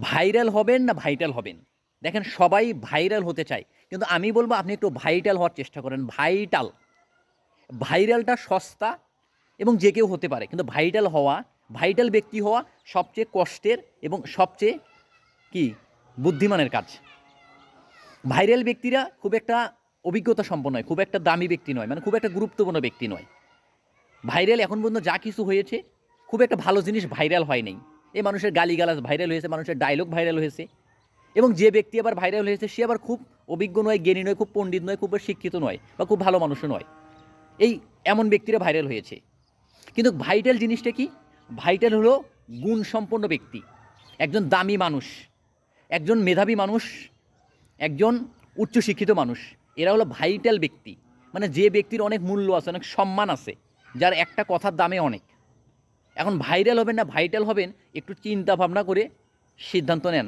Viral হবেন না vital হবেন? দেখেন, সবাই ভাইরাল হতে চায়। কিন্তু আমি বলব, আপনি একটু ভাইটাল হওয়ার চেষ্টা করেন, ভাইটাল। ভাইরালটা সস্তা এবং যে কেউ হতে পারে, কিন্তু ভাইটাল হওয়া, ভাইটাল ব্যক্তি হওয়া সবচেয়ে কষ্টের এবং সবচেয়ে কি? বুদ্ধিমানের কাজ। ভাইরাল ব্যক্তিরা খুব একটা অভিজ্ঞতা সম্পন্ন নয়, খুব একটা দামি ব্যক্তি নয় মানে খুব একটা গুরুত্বপূর্ণ ব্যক্তি নয়। ভাইরাল এখন পর্যন্ত যা কিছু হয়েছে, খুব একটা ভালো জিনিস ভাইরাল হয় নাই। এই মানুষের গালিগালাজ ভাইরাল হয়েছে, মানুষের ডায়লগ ভাইরাল হয়েছে। এবং যে ব্যক্তি আবার ভাইরাল হয়েছে, সে আবার খুব অভিজ্ঞ নয়, জ্ঞানী নয়, খুব পণ্ডিত নয়, খুব শিক্ষিত নয় বা খুব ভালো মানুষও নয়। এই এমন ব্যক্তিরা ভাইরাল হয়েছে। কিন্তু ভাইটাল জিনিসটা কি? ভাইটাল হলো গুণসম্পন্ন ব্যক্তি। একজন দামি মানুষ, একজন মেধাবী মানুষ, একজন উচ্চশিক্ষিত মানুষ। এরা হলো ভাইটাল ব্যক্তি। মানে যে ব্যক্তির অনেক মূল্য আছে, অনেক সম্মান আছে, যার একটা কথার দামে অনেক। এখন ভাইরাল হবেন না ভাইটাল হবেন একটু চিন্তা ভাবনা করে সিদ্ধান্ত নেন।